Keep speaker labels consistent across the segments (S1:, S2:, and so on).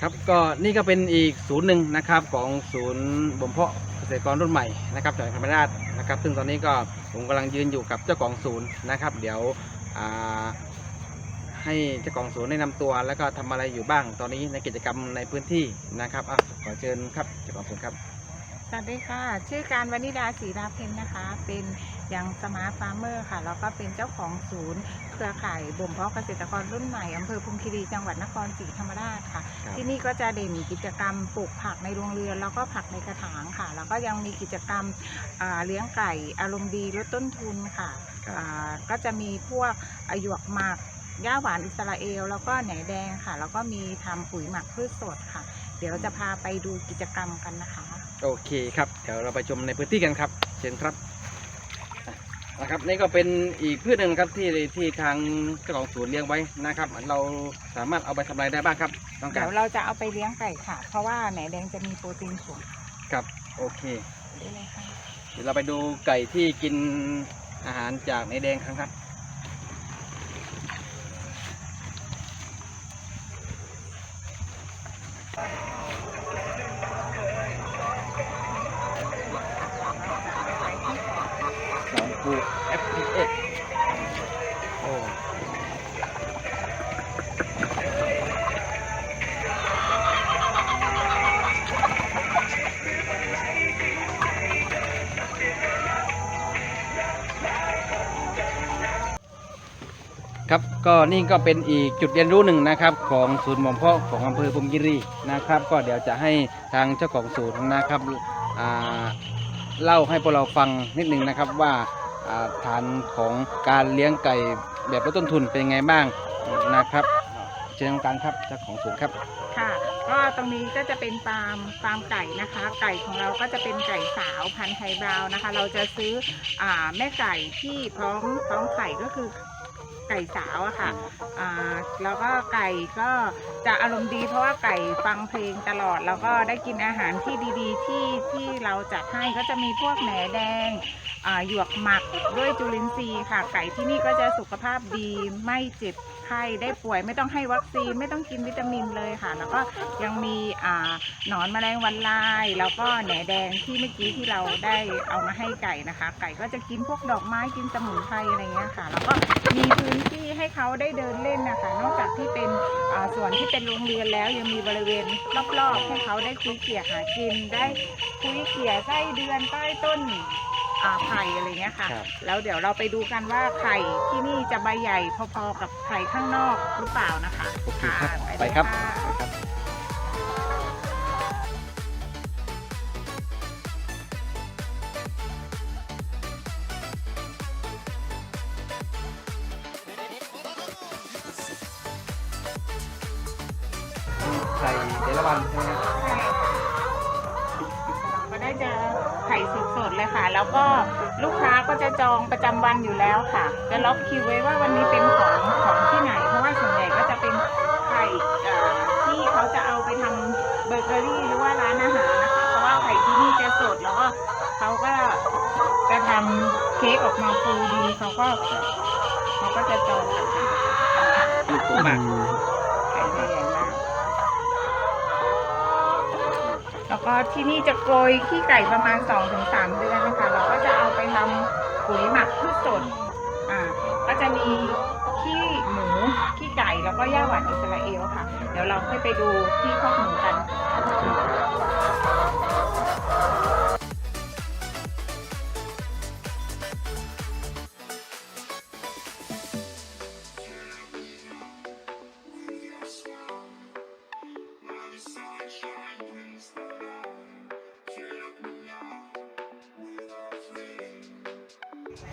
S1: ครับก็นี่ก็เป็นอีกศูนย์หนึ่งนะครับของศูนย์บ่มเพาะเกษตรกรรุ่นใหม่นะครับจังหวัดธรรมราชนะครับ ซึ่งตอนนี้ก็ผมกำลังยืนอยู่กับเจ้าของศูนย์นะครับ เดี๋ยวให้เจ้าของศูนย์แนะนำตัว แล้วก็ทำอะไรอยู่บ้างตอนนี้ในกิจกรรมในพื้นที่นะครับอะขอเชิญครับเจ้าของศูนย์ครับ
S2: สวัสดีค่ะ ชื่อการวนิดาศรีราเพนนะคะ เป็นยังสมาร์ทฟาร์มเมอร์ค่ะ แล้วก็เป็นเจ้าของศูนย์ เครือข่ายบ่มเพาะเกษตรกรรุ่นใหม่อำเภอพุงคีรีจังหวัดนครศรีธรรมราชค่ะ
S1: ครับ
S2: ที่นี่ก็จะเด่นกิจกรรมปลูกผักในโรงเรือน แล้วก็ผักในกระถางค่ะ แล้วก็ยังมีกิจกรรมอ่าเลี้ยงไก่อารมณ์ดีลดต้นทุนค่ะอ่าก็จะมีพวกอาหยวกหมักหญ้าหวานอิสราเอล แล้วก็แหนแดงค่ะ แล้วก็มีทำปุ๋ยหมักพืชสดค่ะ เดี๋ยวจะพาไปดูกิจกรรมกันนะคะ
S1: โอเคครับ เดี๋ยวเราไปชมในพื้นที่กันครับ เชิญครับอะนะครับนี่ก็เป็นอีกพืชหนึ่งครับที่ที่ทางเจ้าของศูนย์เลี้ยงไว้นะครับเราสามารถเอาไปทำอะไรได้บ้างครับต้องการ
S2: เดี๋ยวเราจะเอาไปเลี้ยงไก่ค่ะ เพราะว่าแหนแดงจะมีโปรตีนสูง
S1: ครับโอเค
S2: ได้เลยค่ะ
S1: เดี๋ยวเราไปดูไก่ที่กินอาหารจากในแดงครับครับส FPX โอ้ครับก็นี่ก็เป็นอีกจุดเรียนรู้หนึ่งนะครับ ของศูนย์หม่อมเพาะของอำเภอพรมคิรีนะครับ ก็เดี๋ยวจะให้ทางเจ้าของศูนย์นะครับเล่าให้พวกเราฟังนิดหนึ่งนะครับว่า ฐานของการเลี้ยงไก่แบบลดต้นทุนเป็นไงบ้างนะครับเชิญการครับเจ้าของศูนครับ
S2: ค่ะก็ตรงนี้ก็จะเป็นฟาร์มฟาร์มไก่นะคะ ไก่ของเราก็จะเป็นไก่สาวพันธุ์ไทยบราวนะคะ เราจะซื้ออแม่ไก่ที่พร้อมพร้อมไข่ก็คือ ไก่สาวอะค่ะอ่าแล้วก็ไก่ก็จะอารมณ์ดีเพราะว่าไก่ฟังเพลงตลอด แล้วก็ได้กินอาหารที่ดีๆ ที่ที่เราจัดให้ก็จะมีพวกแหนแดงอ่าหยวกหมักด้วยจุลินทรีย์ค่ะ ไก่ที่นี่ก็จะสุขภาพดีไม่เจ็บไข้ได้ป่วยไม่ต้องให้วัคซีนไม่ต้องกินวิตามินเลยค่ะ แล้วก็ยังมีอ่าหนอนแมลงวันลาย แล้วก็แหนแดงที่เมื่อกี้ที่เราได้เอามาให้ไก่นะคะ ไก่ก็จะกินพวกดอกไม้กินสมุนไพรอะไรเงี้ยค่ะ แล้วก็มีพื้นที่ให้เขาได้เดินเล่นนะคะนอกจากที่เป็นอ่าส่วนที่เป็นโรงเรียนแล้วยังมีบริเวณรอบๆให้เขาได้คุยเขี่ยหากิน ได้คุยเขี่ยไส้เดือนใต้ต้นอ่าไผ่อะไรเงี้ยค่ะ
S1: ครับ
S2: แล้วเดี๋ยวเราไปดูกันว่าไข่ที่นี่จะใบใหญ่พอๆกับไข่ข้างนอกหรือเปล่านะคะ
S1: โอเคครับะไปครับ ไปครับไข่เดลวันใช่ไหมครับ
S2: ก็ได้เจอไข่สดๆเลยค่ะ แล้วก็ลูกค้าก็จะจองประจำวันอยู่แล้วค่ะ จะล็อกคิวไว้ว่าวันนี้เป็นของของที่ไหน เพราะว่าส่วนใหญ่ก็จะเป็นไข่เอ่อที่เขาจะเอาไปทำเบเกอรี่หรือว่าร้านอาหารนะคะเพราะว่าไข่ที่นี่จะสดแล้วก็เขาก็จะทำเค้กออกมาฟูดีเขาก็เขาก็จะจองกันค่ะ
S1: ลูกผมมาก
S2: ไข่ใหญ่ม แล้วก็ที่นี่จะโกยขี้ไก่ประมาณ 2-3 เดือนนะคะ เราก็จะเอาไปทำปุ๋ยหมักพืชสดอ่าก็จะมีขี้หมูขี้ไก่แล้วก็หญ้าหวานอิสราเอลค่ะ เดี๋ยวเราค่อยไปดูที่คอกหมูกัน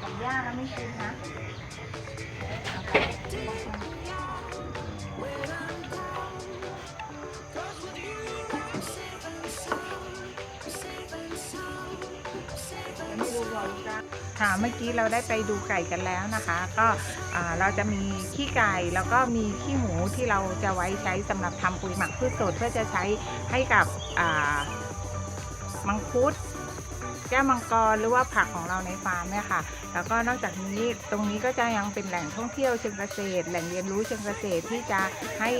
S2: กับหญ้าแล้วไม่กินนะค่ะเมื่อกี้เราได้ไปดูไก่กันแล้วนะคะ ก็เราจะมีขี้ไก่แล้วก็มีขี้หมูที่เราจะไว้ใช้สำหรับทำปุ๋ยหมักพืชสดเพื่อจะใช้ให้กับมังคุด แก้วมังกรหรือว่าผักของเราในฟาร์มเนี่ยค่ะ แล้วก็นอกจากนี้ตรงนี้ก็จะยังเป็นแหล่งท่องเที่ยวเชิงเกษตร แหล่งเรียนรู้เชิงเกษตรที่จะให้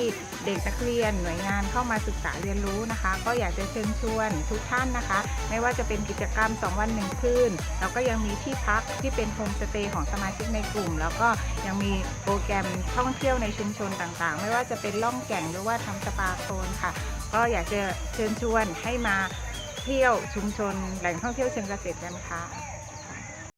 S2: เด็กนักเรียนหน่วยงานเข้ามาศึกษาเรียนรู้นะคะ ก็อยากจะเชิญชวนทุกท่านนะคะ ไม่ว่าจะเป็นกิจกรรม 2 วัน1คืนแล้วก็ยังมีที่พักที่เป็นโฮมสเตย์ของสมาชิกในกลุ่ม แล้วก็ยังมีโปรแกรมท่องเที่ยวในชุมชนต่างๆ ไม่ว่าจะเป็นล่องแก่งหรือว่าทำสปาโคลนค่ะ ก็อยากจะเชิญชวนให้มา เที่ยวชุมชนแหล่งท่องเที่ยวเชิงเกษตรกันค่ะ